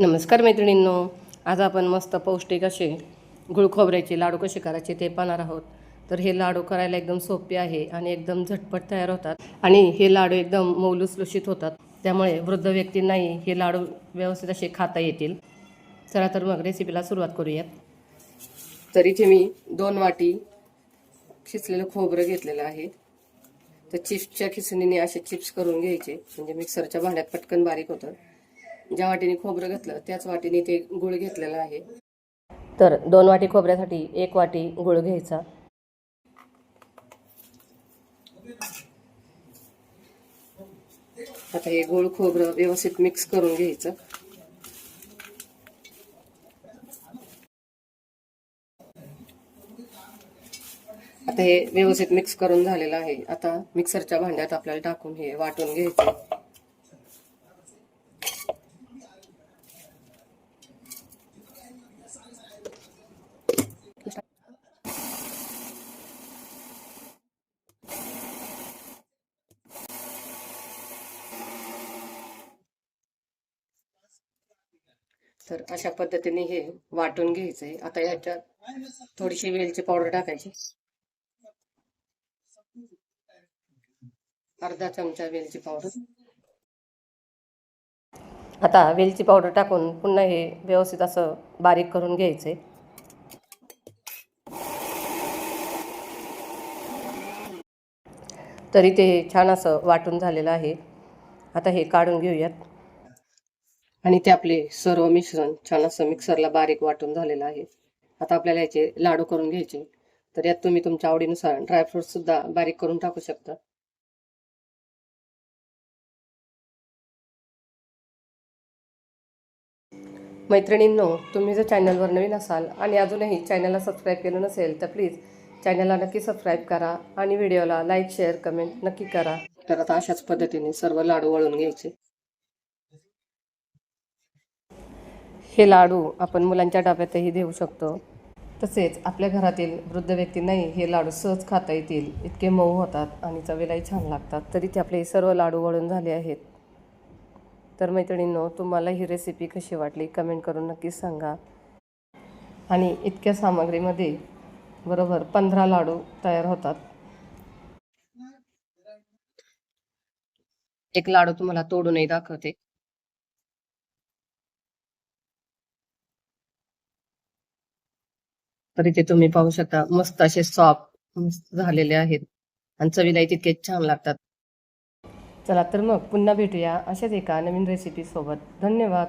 नमस्कार मैत्रिणींनो आज आपण मस्त पौष्टिक असे गुळ खोबऱ्याचे लाडू कसे करायचे ते पाहणार आहोत. तर हे लाडू करायला एकदम सोपे आहे आणि एकदम झटपट तयार होतात आणि हे लाडू एकदम मौलुसलुशीत होतात. त्यामुळे वृद्ध व्यक्तींनाही हे लाडू व्यवस्थित असे खाता येतील. चला तर मग रेसिपीला सुरुवात करूयात. तर इथे मी दोन वाटी खिचलेलं खोबरं घेतलेलं आहे. तर चिप्सच्या खिसणीने असे चिप्स करून घ्यायचे. म्हणजे मिक्सरच्या भांड्यात पटकन बारीक होतं. ज्या वाटीने खोबरं घेतलं त्याच वाटीने ते गुळ घेतलेला आहे. तर दोन वाटी खोबऱ्यासाठी एक वाटी गुळ घ्यायचा. आता हे गुळ खोबरं व्यवस्थित मिक्स करून घ्यायचं. आता हे व्यवस्थित मिक्स करून झालेलं आहे. आता मिक्सरच्या भांड्यात आपल्याला टाकून हे वाटून घ्यायचं. तर अशा पद्धतीने हे वाटून घ्यायचं आहे. आता याच्यात थोडीशी वेलची पावडर टाकायची. अर्धा चमचा वेलची पावडर. आता वेलची पावडर टाकून पुन्हा हे व्यवस्थित असं बारीक करून घ्यायचंय. तरी ते छान असं वाटून झालेलं आहे. आता हे काढून घेऊयात. आणि ते आपले सर्व मिश्रण छान असं मिक्सरला बारीक वाटून झालेलं आहे. आता आपल्याला याचे लाडू करून घ्यायचे. तर यात तुम्ही तुमच्या आवडीनुसार ड्रायफ्रूट सुद्धा बारीक करून टाकू शकता. मैत्रिणींनो तुम्ही जर चॅनलवर नवीन असाल आणि अजूनही चॅनलला सबस्क्राईब केलं नसेल तर प्लीज चॅनलला नक्की सबस्क्राईब करा आणि व्हिडिओला लाईक शेअर कमेंट नक्की करा. तर आता अशाच पद्धतीने सर्व लाडू वळून घ्यायचे. हे लाडू आपण मुलांच्या डब्यातही देऊ शकतो. तसेच आपल्या घरातील वृद्ध व्यक्तींनाही हे लाडू सहज खाता येतील इतके मऊ होतात आणि चवीलाही छान लागतात. तरी ते आपले सर्व लाडू वळून झाले आहेत. तर मैत्रिणींनो तुम्हाला ही रेसिपी कशी वाटली कमेंट करून नक्कीच सांगा. आणि इतक्या सामग्रीमध्ये बरोबर पंधरा लाडू तयार होतात. एक लाडू तुम्हाला तोडूनही दाखवते. तर इथे तुम्ही पाहू शकता. मस्त असे सॉफ्ट झालेले आहेत. आणि चवीलाही तितके छान लागतात. चला तर मग पुन्हा भेटूया अशाच एका नवीन रेसिपी सोबत. धन्यवाद.